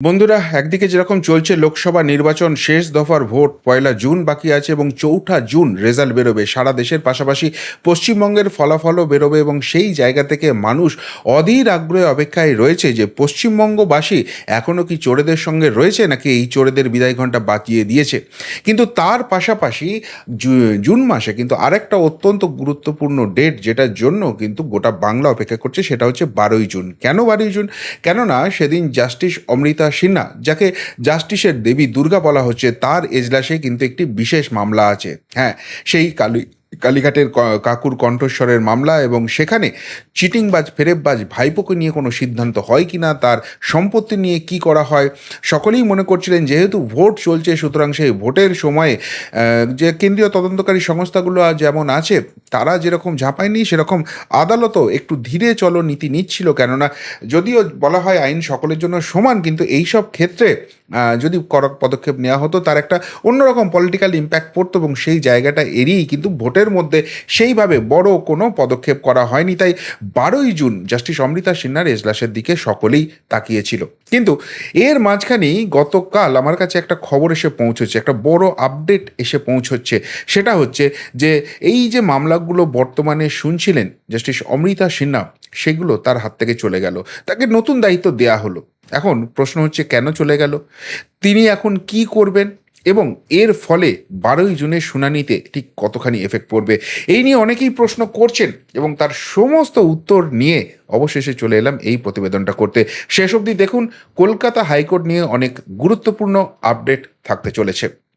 বন্ধুরা, একদিকে যেরকম চলছে লোকসভা নির্বাচন, শেষ দফার ভোট, পয়লা জুন বাকি আছে এবং চৌঠা জুন রেজাল্ট বেরোবে। সারা দেশের পাশাপাশি পশ্চিমবঙ্গের ফলাফলও বেরোবে এবং সেই জায়গা থেকে মানুষ অধীর আগ্রহে অপেক্ষায় রয়েছে যে পশ্চিমবঙ্গবাসী এখনও কি চোরেদের সঙ্গে রয়েছে নাকি এই চোরেদের বিদায় ঘণ্টা বাঁচিয়ে দিয়েছে? কিন্তু তার পাশাপাশি জুন মাসে কিন্তু আরেকটা অত্যন্ত গুরুত্বপূর্ণ ডেট যেটার জন্য কিন্তু গোটা বাংলা অপেক্ষা করছে, সেটা হচ্ছে বারোই জুন। কেন বারোই জুন? কেননা সেদিন জাস্টিস অমৃতা সিনহা, যাকে জাস্টিসের দেবী দুর্গা বলা হচ্ছে, তার এজলাসে কিন্তু একটি বিশেষ মামলা আছে। হ্যাঁ সেই কালী, কালীঘাটের কাকুর কণ্ঠস্বরের মামলা এবং সেখানে চিটিংবাজ, ফেরেববাজ, ভাইপোকে নিয়ে কোনো সিদ্ধান্ত হয় কি না, তার সম্পত্তি নিয়ে কি করা হয়, সকলেই মনে করছিলেন যেহেতু ভোট চলছে, সুতরাং সেই ভোটের সময়ে যে কেন্দ্রীয় তদন্তকারী সংস্থাগুলো যেমন আছে তারা যেরকম ঝাঁপায়নি, সেরকম আদালতও একটু ধীরে চলো নীতি নিচ্ছিল, কেননা যদিও বলা হয় আইন সকলের জন্য সমান, কিন্তু এই সব ক্ষেত্রে যদি কড়ক পদক্ষেপ নেওয়া হতো, তার একটা অন্যরকম পলিটিক্যাল ইম্প্যাক্ট পড়তো এবং সেই জায়গাটা এড়িয়েই কিন্তু ভোটের মধ্যে সেইভাবে বড় কোনো পদক্ষেপ করা হয়নি। তাই বারোই জুন জাস্টিস অমৃতা সিনহার এজলাসের দিকে সকলেই তাকিয়েছিল। কিন্তু এর মাঝখানেই গতকাল আমার কাছে একটা খবর এসে পৌঁছেছে, একটা বড় আপডেট এসে পৌঁছচ্ছে। সেটা হচ্ছে যে, এই যে মামলাগুলো বর্তমানে শুনছিলেন জাস্টিস অমৃতা সিনহা, সেগুলো তার হাত থেকে চলে গেল। তাকে নতুন দায়িত্ব দেয়া হলো। এখন প্রশ্ন হচ্ছে, কেন চলে গেল? তিনি এখন কি করবেন? এবং এর ফলে বারোই জুনের শুনানিতে ঠিক কতখানি এফেক্ট পড়বে? এই নিয়ে অনেকেই প্রশ্ন করছেন এবং তার সমস্ত উত্তর নিয়ে অবশেষে চলে এলাম এই প্রতিবেদনটা করতে। শেষ অবধি দেখুন, কলকাতা হাইকোর্ট নিয়ে অনেক গুরুত্বপূর্ণ আপডেট থাকতে চলেছে।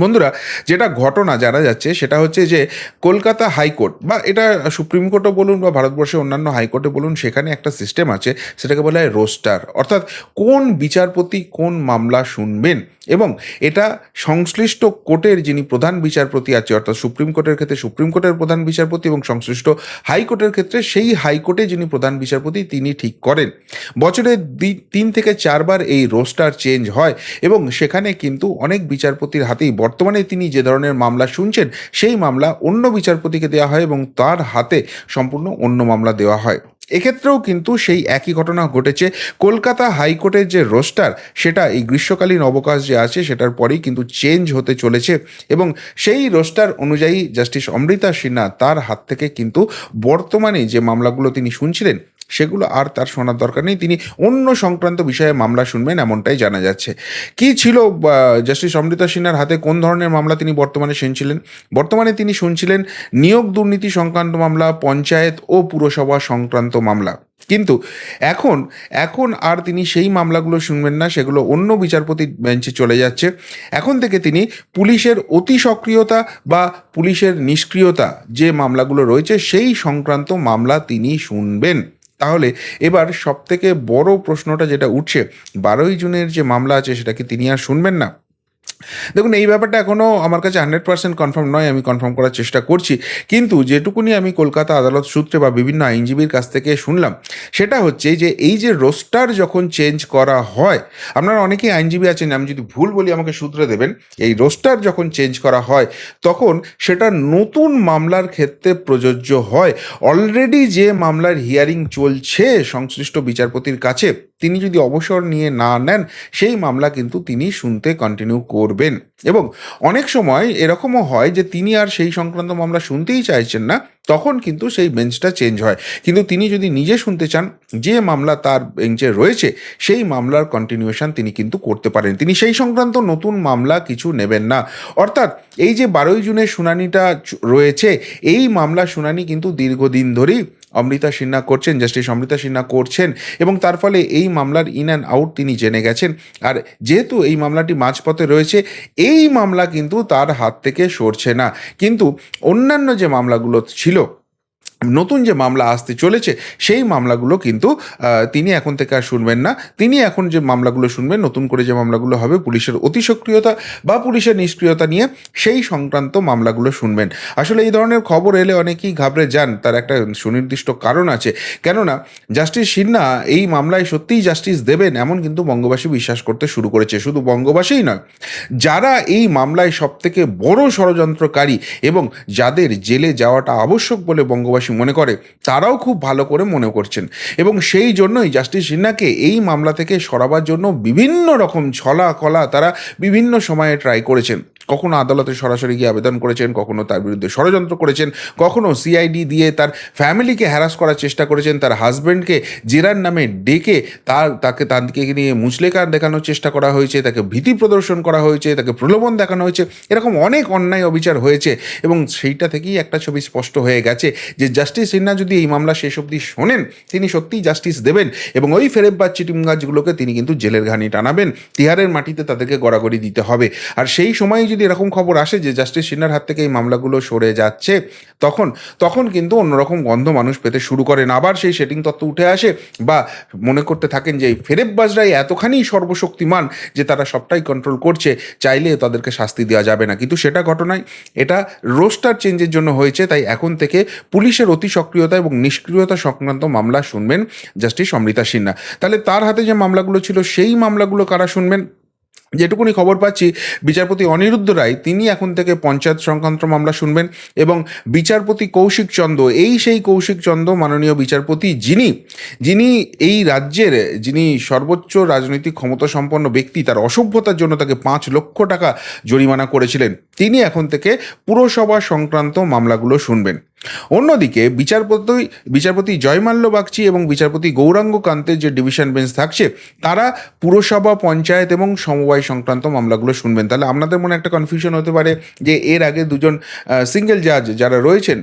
বন্ধুরা, যেটা ঘটনা জানা যাচ্ছে সেটা হচ্ছে যে কলকাতা হাইকোর্ট বা এটা সুপ্রিম কোর্টও বলুন বা ভারতবর্ষের অন্যান্য হাইকোর্টে বলুন, সেখানে একটা সিস্টেম আছে, সেটাকে বলা হয় রোস্টার। অর্থাৎ কোন বিচারপতি কোন মামলা শুনবেন এবং এটা সংশ্লিষ্ট কোর্টের যিনি প্রধান বিচারপতি আছে, অর্থাৎ সুপ্রিম কোর্টের ক্ষেত্রে সুপ্রিম কোর্টের প্রধান বিচারপতি এবং সংশ্লিষ্ট হাইকোর্টের ক্ষেত্রে সেই হাইকোর্টে যিনি প্রধান বিচারপতি তিনি ঠিক করেন। বছরে তিন থেকে চারবার এই রোস্টার চেঞ্জ হয় এবং সেখানে কিন্তু অনেক বিচারপতির হাতেই বর্তমানে তিনি যে ধরনের মামলা শুনছেন, সেই মামলা অন্য বিচারপতিকে দেওয়া হয় এবং তার হাতে সম্পূর্ণ অন্য মামলা দেওয়া হয়। এক্ষেত্রেও কিন্তু সেই একই ঘটনা ঘটেছে। কলকাতা হাইকোর্টের যে রোস্টার, সেটা এই গ্রীষ্মকালীন অবকাশ যে আছে, সেটার পরেই কিন্তু চেঞ্জ হতে চলেছে এবং সেই রোস্টার অনুযায়ী জাস্টিস অমৃতা সিনহা তার হাত থেকে কিন্তু বর্তমানে যে মামলাগুলো তিনি শুনছিলেন সেগুলো আর তার শোনার দরকার নেই। তিনি অন্য সংক্রান্ত বিষয়ে মামলা শুনবেন, এমনটাই জানা যাচ্ছে। কি ছিল জাস্টিস অমৃতা সিনহার হাতে? কোন ধরনের মামলা তিনি বর্তমানে শুনছিলেন? বর্তমানে তিনি শুনছিলেন নিয়োগ দুর্নীতি সংক্রান্ত মামলা, পঞ্চায়েত ও পুরসভা সংক্রান্ত মামলা। কিন্তু এখন এখন আর তিনি সেই মামলাগুলো শুনবেন না, সেগুলো অন্য বিচারপতির বেঞ্চে চলে যাচ্ছে। এখন থেকে তিনি পুলিশের অতি সক্রিয়তা বা পুলিশের নিষ্ক্রিয়তা যে মামলাগুলো রয়েছে, সেই সংক্রান্ত মামলা তিনি শুনবেন। তাহলে এবার সব থেকে বড় প্রশ্নটা যেটা উঠছে, বারোই জুনের যে মামলা আছে সেটা কি তিনি আর শুনবেন না? দেখুন, এই ব্যাপারটা এখনও আমার কাছে হান্ড্রেড পার্সেন্ট কনফার্ম নয়, আমি কনফার্ম করার চেষ্টা করছি। কিন্তু যেটুকুনি আমি কলকাতা আদালত সূত্রে বা বিভিন্ন আইনজীবীর কাছ থেকে শুনলাম, সেটা হচ্ছে যে এই যে রোস্টার যখন চেঞ্জ করা হয়, আপনারা অনেকেই আইনজীবী আছেন, আমি যদি ভুল বলি আমাকে সূত্রে দেবেন, এই রোস্টার যখন চেঞ্জ করা হয়, তখন সেটা নতুন মামলার ক্ষেত্রে প্রযোজ্য হয়। অলরেডি যে মামলার হিয়ারিং চলছে সংশ্লিষ্ট বিচারপতির কাছে তিনি যদি অবসর নিয়ে না নেন, সেই মামলা কিন্তু তিনি শুনতে কন্টিনিউ করবেন। এবং অনেক সময় এরকমও হয় যে তিনি আর সেই সংক্রান্ত মামলা শুনতেই চাইছেন না, তখন কিন্তু সেই বেঞ্চটা চেঞ্জ হয়। কিন্তু তিনি যদি নিজে শুনতে চান, যে মামলা তার বেঞ্চে রয়েছে, সেই মামলার কন্টিনিউশন তিনি কিন্তু করতে পারেন। তিনি সেই সংক্রান্ত নতুন মামলা কিছু নেবেন না। অর্থাৎ এই যে বারোই জুনের শুনানিটা রয়েছে, এই মামলা শুনানি কিন্তু দীর্ঘদিন ধরেই অমৃতা সিনহা করছেন জাস্টিস অমৃতা সিনহা করছেন এবং তার ফলে এই মামলার ইন অ্যান্ড আউট তিনি জেনে গেছেন। আর যেহেতু এই মামলাটি মাঝপথে রয়েছে, এই মামলা কিন্তু তার হাত থেকে সরছে না। কিন্তু অন্যান্য যে মামলাগুলো ছিল নতুন যে মামলা আসতে চলেছে, সেই মামলাগুলো কিন্তু তিনি এখন থেকে আর শুনবেন না। তিনি এখন যে মামলাগুলো শুনবেন, নতুন করে যে মামলাগুলো হবে, পুলিশের অতি সক্রিয়তা বা পুলিশের নিষ্ক্রিয়তা নিয়ে সেই সংক্রান্ত মামলাগুলো শুনবেন। আসলে এই ধরনের খবর এলে অনেকেই ঘাবড়ে যান, তার একটা সুনির্দিষ্ট কারণ আছে। কেননা, জাস্টিস সিনহা এই মামলায় সত্যিই জাস্টিস দেবেন, এমন কিন্তু বঙ্গবাসী বিশ্বাস করতে শুরু করেছে। শুধু বঙ্গবাসীই নয়, যারা এই মামলায় সবথেকে বড় ষড়যন্ত্রকারী এবং যাদের জেলে যাওয়াটা আবশ্যক বলে বঙ্গবাসী পাশাপাশি মনে করে, তারাও খুব ভালো করে মনে করছেন। এবং সেই জন্যই জাস্টিস সিনহাকে এই মামলা থেকে সরাবার জন্য বিভিন্ন রকম ছলা কলা তারা বিভিন্ন সময়ে ট্রাই করেছেন। কখনো আদালতে সরাসরি গিয়ে আবেদন করেছেন, কখনো তার বিরুদ্ধে ষড়যন্ত্র করেছেন, কখনো সিআইডি দিয়ে তার ফ্যামিলিকে হ্যারাস করার চেষ্টা করেছেন, তার হাজব্যান্ডকে জেরার নামে ডেকে তার, তাকে তাদেরকে নিয়ে মুচলেকার দেখানোর চেষ্টা করা হয়েছে, তাকে ভীতি প্রদর্শন করা হয়েছে, তাকে প্রলোভন দেখানো হয়েছে, এরকম অনেক অন্যায় অবিচার হয়েছে এবং সেইটা থেকেই একটা ছবি স্পষ্ট হয়ে গেছে যে জাস্টিস সিনহা যদি এই মামলা শেষ অবধি শোনেন, তিনি সত্যিই জাস্টিস দেবেন এবং ওই ফেরেববাজ চিটিমগাছগুলোকে তিনি কিন্তু জেলের ঘানি টানাবেন, তিহারের মাটিতে তাদেরকে গড়াগড়ি দিতে হবে। আর সেই সময় যদি এরকম খবর আসে যে জাস্টিস সিনহার হাত থেকে এই মামলাগুলো সরে যাচ্ছে, তখন তখন কিন্তু অন্যরকম গন্ধ মানুষ পেতে শুরু করেন। আবার সেই সেটিং তত্ত্ব উঠে আসে বা মনে করতে থাকেন যে এই ফেরেববাজরাই এতখানি সর্বশক্তিমান যে তারা সবটাই কন্ট্রোল করছে, চাইলে তাদেরকে শাস্তি দেওয়া যাবে না। কিন্তু সেটা ঘটনায় এটা রোস্টার চেঞ্জের জন্য হয়েছে, তাই এখন থেকে পুলিশের অতি সক্রিয়তা এবং নিষ্ক্রিয়তা সংক্রান্ত মামলা শুনবেন জাস্টিস অমৃতা সিনহা। তাহলে তার হাতে যে মামলাগুলো ছিল, সেই মামলাগুলো কারা শুনবেন? যেটুকুনি খবর পাচ্ছি, বিচারপতি অনিরুদ্ধ রায়, তিনি এখন থেকে পঞ্চায়েত সংক্রান্ত মামলা শুনবেন এবং বিচারপতি কৌশিক চন্দ্র, এই সেই কৌশিক চন্দ্র মাননীয় বিচারপতি, যিনি যিনি এই রাজ্যের, যিনি সর্বোচ্চ রাজনৈতিক ক্ষমতা সম্পন্ন ব্যক্তি, তার অসভ্যতার জন্য তাকে পাঁচ লক্ষ টাকা জরিমানা করেছিলেন, তিনি এখন থেকে পুরসভা সংক্রান্ত মামলাগুলো শুনবেন। অন্যদিকে বিচারপতি বিচারপতি জয়মাল্য বাগচি এবং বিচারপতি গৌরাঙ্গ কান্তের যে ডিভিশন বেঞ্চ থাকছে, তারা পুরসভা, পঞ্চায়েত এবং সমবায় সংক্রান্ত মামলাগুলো শুনবেন। তাহলে আপনাদের মনে একটা কনফিউশন হতে পারে যে এর আগে দুজন সিঙ্গেল জাজ যারা রয়েছেন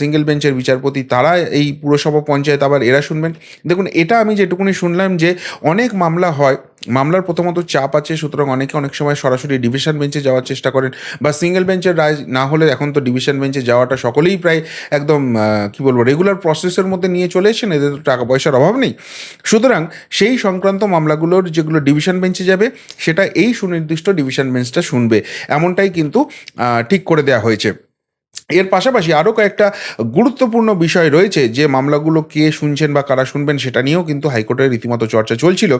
সিঙ্গেল বেঞ্চের বিচারপতি, তারা এই পুরসভা, পঞ্চায়েত আবার এরা শুনবেন। দেখুন, এটা আমি যেটুকুনি শুনলাম যে অনেক মামলা হয় মামলার প্রথমত চাপ আছে, সুতরাং অনেকে অনেক সময় সরাসরি ডিভিশন বেঞ্চে যাওয়ার চেষ্টা করেন বা সিঙ্গেল বেঞ্চের রায় না হলে এখন তো ডিভিশন বেঞ্চে যাওয়াটা সকলেই প্রায় একদম কি বলব রেগুলার প্রসেসের মধ্যে নিয়ে চলে এসেছেন, এদের তো টাকা পয়সার অভাব নেই। সুতরাং সেই সংক্রান্ত মামলাগুলোর যেগুলো ডিভিশন বেঞ্চে যাবে, সেটা এই সুনির্দিষ্ট ডিভিশন বেঞ্চটা শুনবে। এমনটাই কিন্তু ঠিক করে দেওয়া হয়েছে। এর পাশাপাশি আরও কয়েকটা গুরুত্বপূর্ণ বিষয় রয়েছে, যে মামলাগুলো কে শুনছেন বা কারা শুনবেন সেটা নিয়েও কিন্তু হাইকোর্টের রীতিমতো চর্চা চলছিল।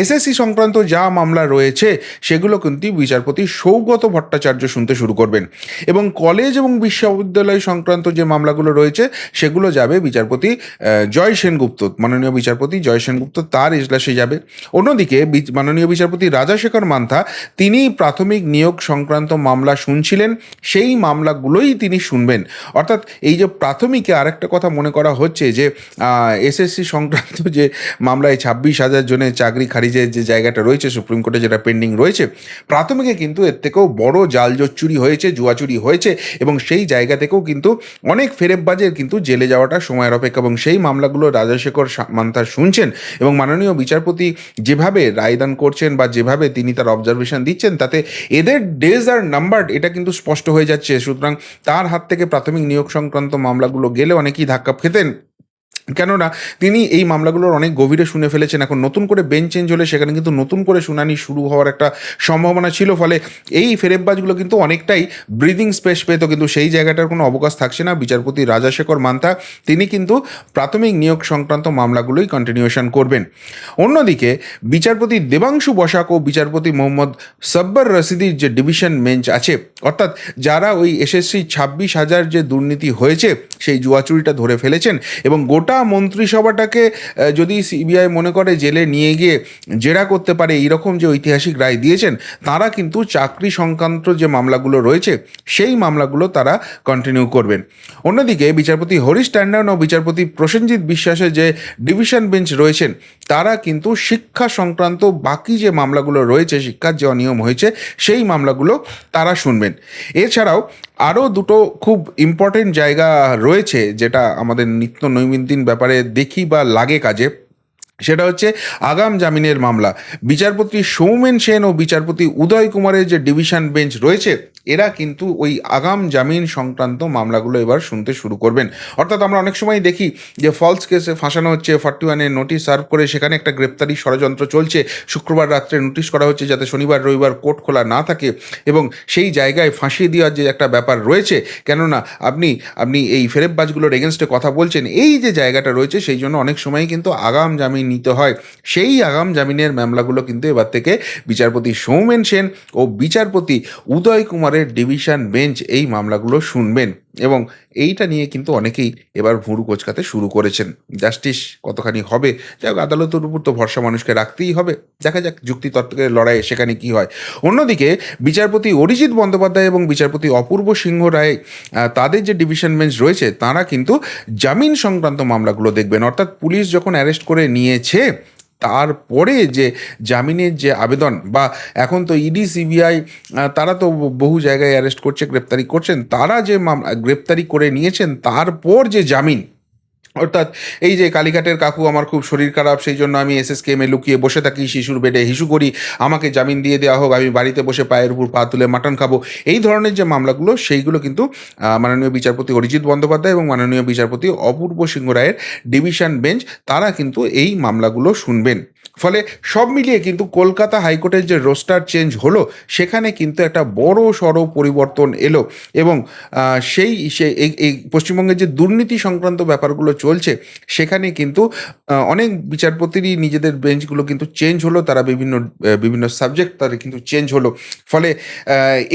এসএসসি সংক্রান্ত যা মামলা রয়েছে, সেগুলো কিন্তু বিচারপতি সৌগত ভট্টাচার্য শুনতে শুরু করবেন। এবং কলেজ এবং বিশ্ববিদ্যালয় সংক্রান্ত যে মামলাগুলো রয়েছে, সেগুলো যাবে বিচারপতি জয় সেনগুপ্ত, মাননীয় বিচারপতি জয় সেনগুপ্ত তার এজলাসে যাবে। অন্যদিকে মাননীয় বিচারপতি রাজাশেখর মান্থা তিনি প্রাথমিক নিয়োগ সংক্রান্ত মামলা শুনছিলেন, সেই মামলাগুলোই তিনি শুনবেন। অর্থাৎ এই যে প্রাথমিকে আরেকটা কথা মনে করা হচ্ছে যে এসএসসি সংক্রান্ত যে মামলায় ছাব্বিশ হাজার জনের চাকরি খারিজের যে জায়গাটা রয়েছে, সুপ্রিম কোর্টে যেটা পেন্ডিং রয়েছে, প্রাথমিকে কিন্তু এর থেকেও বড় জাল চুরি হয়েছে, জুয়া চুরি হয়েছে এবং সেই জায়গা থেকেও কিন্তু অনেক ফেরেববাজের কিন্তু জেলে যাওয়াটা সময়ের অপেক্ষা এবং সেই মামলাগুলো রাজাশেখর মান্থার শুনছেন এবং মাননীয় বিচারপতি যেভাবে রায়দান করছেন বা যেভাবে তিনি তার অবজারভেশন দিচ্ছেন, তাতে এদের ডেজ আর নাম্বার এটা কিন্তু স্পষ্ট হয়ে যাচ্ছে। সুতরাং তার হাত থেকে প্রাথমিক নিয়োগ সংক্রান্ত মামলাগুলো গেলে অনেকেই ধাক্কা খেতেন। কেননা তিনি এই মামলাগুলোর অনেক গভীরে শুনে ফেলেছেন। এখন নতুন করে বেঞ্চ চেঞ্জ হলে সেখানে কিন্তু নতুন করে শুনানি শুরু হওয়ার একটা সম্ভাবনা ছিল। ফলে এই ফেরেববাজগুলো কিন্তু অনেকটাই ব্রিদিং স্পেস পেত। কিন্তু সেই জায়গাটার কোনো অবকাশ থাকছে না। বিচারপতি রাজাশেখর মান্তা, তিনি কিন্তু প্রাথমিক নিয়োগ সংক্রান্ত মামলাগুলোই কন্টিনিউশন করবেন। অন্যদিকে বিচারপতি দেবাংশু বসাক ও বিচারপতি মোহাম্মদ সব্বর রশিদির যে ডিভিশন বেঞ্চ আছে অর্থাৎ যারা ওই এসএসসি ছাব্বিশ হাজার যে দুর্নীতি হয়েছে, সেই জুয়াচুরিটা ধরে ফেলেছেন এবং গোটা মন্ত্রিসভাটাকে যদি সিবিআই মনে করে জেলে নিয়ে গিয়ে জেরা করতে পারে, এইরকম যে ঐতিহাসিক রায় দিয়েছেন, তারা কিন্তু চাকরি সংক্রান্ত যে মামলাগুলো রয়েছে, সেই মামলাগুলো তারা কন্টিনিউ করবেন। অন্যদিকে বিচারপতি হরিশ ট্যান্ডন ও বিচারপতি প্রসেনজিৎ বিশ্বাসের যে ডিভিশন বেঞ্চ রয়েছেন তারা কিন্তু শিক্ষা সংক্রান্ত বাকি যে মামলাগুলো রয়েছে, শিক্ষার যে অনিয়ম হয়েছে, সেই মামলাগুলো তারা শুনবেন। এছাড়াও আরও দুটো খুব ইম্পর্টেন্ট জায়গা রয়েছে যেটা আমাদের নিত্য নৈমিত্তিন ব্যাপারে দেখি বা লাগে কাজে। সেটা হচ্ছে আগাম জামিনের মামলা। বিচারপতি সৌমেন সেন ও বিচারপতি উদয় কুমারের যে ডিভিশন বেঞ্চ রয়েছে এরা কিন্তু ওই আগাম জামিন সংক্রান্ত মামলাগুলো এবার শুনতে শুরু করবেন। অর্থাৎ আমরা অনেক সময় দেখি যে ফলস কেসে ফাঁসানো হচ্ছে ফর্টি ওয়ানের নোটিশ সার্ভ করে সেখানে একটা গ্রেপ্তারি ষড়যন্ত্র চলছে। শুক্রবার রাত্রে নোটিশ করা হচ্ছে যাতে শনিবার, রবিবার কোর্ট খোলা না থাকে এবং সেই জায়গায় ফাঁসিয়ে দেওয়ার যে একটা ব্যাপার রয়েছে, কেননা আপনি আপনি এই ফেরেববাজগুলোর এগেনস্টে কথা বলছেন, এই যে জায়গাটা রয়েছে সেই জন্য অনেক সময় কিন্তু আগাম জামিন নিতে হয়। সেই আগাম জামিনের মামলাগুলো কিন্তু এবার থেকে বিচারপতি সৌমেন সেন ও বিচারপতি উদয় কুমারের পরের ডিভিশন বেঞ্চ এই মামলাগুলো শুনবেন এবং এইটা নিয়ে কিন্তু অনেকেই এবার ভুরু কোচকাতে শুরু করেছেন। জাস্টিস কতখানি হবে? যাই হোক, আদালতের উপর তো ভরসা মানুষকে রাখতেই হবে। দেখা যাক যুক্তিতর্কের লড়াইয়ে সেখানে কি হয়। অন্যদিকে, বিচারপতি অরিজিৎ বন্দ্যোপাধ্যায় এবং বিচারপতি অপূর্ব সিংহ রায় তাদের যে ডিভিশন বেঞ্চ রয়েছে, তারা কিন্তু জামিন সংক্রান্ত মামলাগুলো দেখবেন। অর্থাৎ পুলিশ যখন অ্যারেস্ট করে নিয়েছে তারপরে যে জামিনের যে আবেদন বা এখন তো ইডি, সিবিআই তারা তো বহু জায়গায় অ্যারেস্ট করছে, গ্রেপ্তারি করছেন, তারা যে গ্রেপ্তারি করে নিয়েছেন, তারপর যে জামিন অর্থাৎ এই যে কালীঘাটের কাকু আমার খুব শরীর খারাপ, সেই জন্য আমি এস এস কেমে লুকিয়ে বসে থাকি, শিশুর বেডে হিসু করি, আমাকে জামিন দিয়ে দেওয়া হোক, আমি বাড়িতে বসে পায়ের উপর পা তুলে মাটন খাব। এই ধরনের যে মামলাগুলো, সেইগুলো কিন্তু মাননীয় বিচারপতি অরিজিৎ বন্দ্যোপাধ্যায় এবং মাননীয় বিচারপতি অপূর্ব সিংহ রায়ের ডিভিশন বেঞ্চ, তারা কিন্তু এই মামলাগুলো শুনবেন। ফলে সব মিলিয়ে কিন্তু কলকাতা হাইকোর্টের যে রোস্টার চেঞ্জ হলো, সেখানে কিন্তু একটা বড় সড় পরিবর্তন এলো এবং সেই এই পশ্চিমবঙ্গের যে দুর্নীতি সংক্রান্ত ব্যাপারগুলো চলছে, সেখানে কিন্তু অনেক বিচারপতিরই নিজেদের বেঞ্চগুলো কিন্তু চেঞ্জ হলো, তারা বিভিন্ন বিভিন্ন সাবজেক্ট তাদের কিন্তু চেঞ্জ হলো। ফলে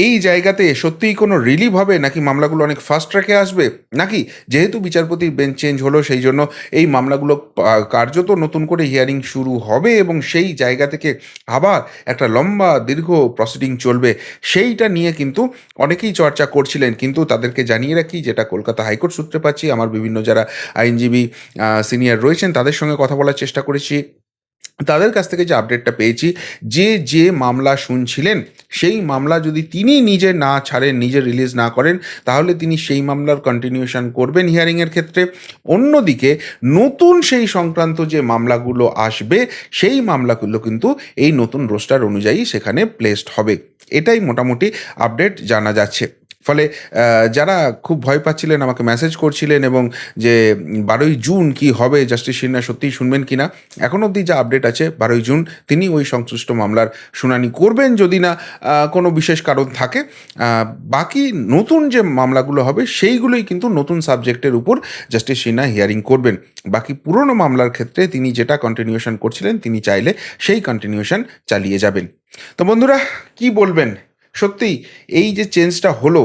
এই জায়গাতে সত্যিই কোনো রিলিভ হবে? নাকি মামলাগুলো অনেক ফাস্ট ট্র্যাকে আসবে? নাকি যেহেতু বিচারপতির বেঞ্চ চেঞ্জ হলো, সেই জন্য এই মামলাগুলো কার্যত নতুন করে হিয়ারিং শুরু হবে? এবং সেই জায়গা থেকে আবার একটা লম্বা, দীর্ঘ প্রসিডিং চলবে। সেইটা নিয়ে কিন্তু অনেকেই চর্চা করছিলেন, কিন্তু তাদেরকে জানিয়ে রাখি, যেটা কলকাতা হাইকোর্ট সূত্রে পাচ্ছি, আমার বিভিন্ন যারা আইনজীবী সিনিয়র রয়েছেন, তাদের সঙ্গে কথা বলার চেষ্টা করেছি। তাদের কাছ থেকে যে আপডেটটা পেয়েছি, যে যে মামলা শুনছিলেন, সেই মামলা যদি তিনি নিজে না ছাড়েন, নিজে রিলিজ না করেন, তাহলে তিনি সেই মামলার কন্টিনিউশন করবেন হিয়ারিংয়ের ক্ষেত্রে। অন্যদিকে, নতুন সেই সংক্রান্ত যে মামলাগুলো আসবে, সেই মামলাগুলো কিন্তু এই নতুন রোস্টার অনুযায়ী সেখানে প্লেসড হবে। এটাই মোটামুটি আপডেট জানা যাচ্ছে। ফলে যারা খুব ভয় পাচ্ছিলেন, আমাকে মেসেজ করছিলেন এবং যে বারোই জুন কি হবে জাস্টিস সিনহা সত্যিই শুনবেন কি না এখন অবধি যা আপডেট আছে, বারোই জুন তিনি ওই সংশ্লিষ্ট মামলার শুনানি করবেন যদি না কোনো বিশেষ কারণ থাকে। বাকি নতুন যে মামলাগুলো হবে, সেইগুলোই কিন্তু নতুন সাবজেক্টের উপর জাস্টিস সিনহা হিয়ারিং করবেন। বাকি পুরনো মামলার ক্ষেত্রে তিনি যেটা কন্টিনিউশন করছিলেন, তিনি চাইলে সেই কন্টিনিউশন চালিয়ে যাবেন। তো বন্ধুরা, কি বলবেন? সত্যি, এই যে চেঞ্জটা হলো,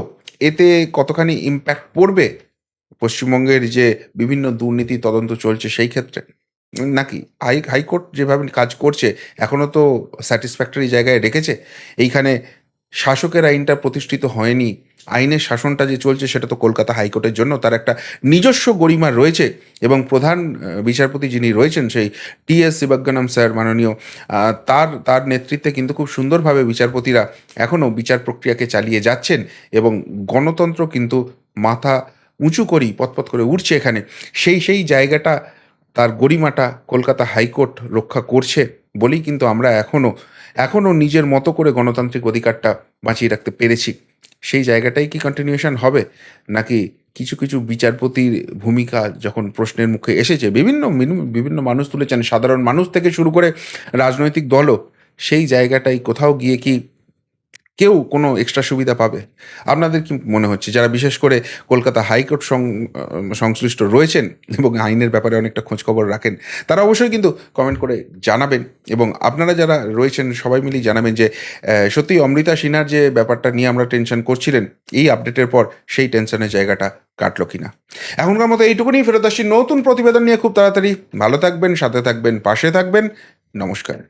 এতে কতখানি ইম্প্যাক্ট পড়বে পশ্চিমবঙ্গের যে বিভিন্ন দুর্নীতি তদন্ত চলছে সেই ক্ষেত্রে? নাকি হাই হাইকোর্ট যেভাবে কাজ করছে এখনও তো স্যাটিসফ্যাক্টরি জায়গায় রেখেছে, এইখানে শাসকের আইনটা প্রতিষ্ঠিত হয়নি আইনের শাসনটা যে চলছে সেটা তো কলকাতা হাইকোর্টের জন্য। তার একটা নিজস্ব গরিমা রয়েছে এবং প্রধান বিচারপতি যিনি রয়েছেন সেই টি এস শিবাজ্ঞানম স্যার মাননীয় তার তার নেতৃত্বে কিন্তু খুব সুন্দরভাবে বিচারপতিরা এখনও বিচার প্রক্রিয়াকে চালিয়ে যাচ্ছেন এবং গণতন্ত্র কিন্তু মাথা উঁচু করেই পথপথ করে উঠছে এখানে। সেই সেই জায়গাটা, তার গরিমাটা কলকাতা হাইকোর্ট রক্ষা করছে বলেই কিন্তু আমরা এখনও এখনও নিজের মতো করে গণতান্ত্রিক অধিকারটা বাঁচিয়ে রাখতে পেরেছি। সেই জায়গাটাই কি কন্টিনিউশন হবে? নাকি কিছু কিছু বিচারপতির ভূমিকা যখন প্রশ্নের মুখে এসেছে, বিভিন্ন বিভিন্ন মানুষ তুলেছেন, সাধারণ মানুষ থেকে শুরু করে রাজনৈতিক দলও, সেই জায়গাটাই কোথাও গিয়ে কি কেউ কোনো এক্সট্রা সুবিধা পাবে। আপনাদের কি মনে হচ্ছে? যারা বিশেষ করে কলকাতা হাইকোর্ট সংশ্লিষ্ট রয়েছেন এবং আইনের ব্যাপারে অনেকটা খোঁজখবর রাখেন, তারা অবশ্যই কিন্তু কমেন্ট করে জানাবেন এবং আপনারা যারা রয়েছেন সবাই মিলেই জানাবেন যে সত্যি অমৃতা সিনহার যে ব্যাপারটা নিয়ে আমরা টেনশন করছিলেন, এই আপডেটের পর সেই টেনশনের জায়গাটা কাটলো কিনা। এখনকার মতো এইটুকুনি। ফেরত আসছি নতুন প্রতিবেদন নিয়ে। খুব তাড়াতাড়ি। ভালো থাকবেন, সাথে থাকবেন, পাশে থাকবেন। নমস্কার।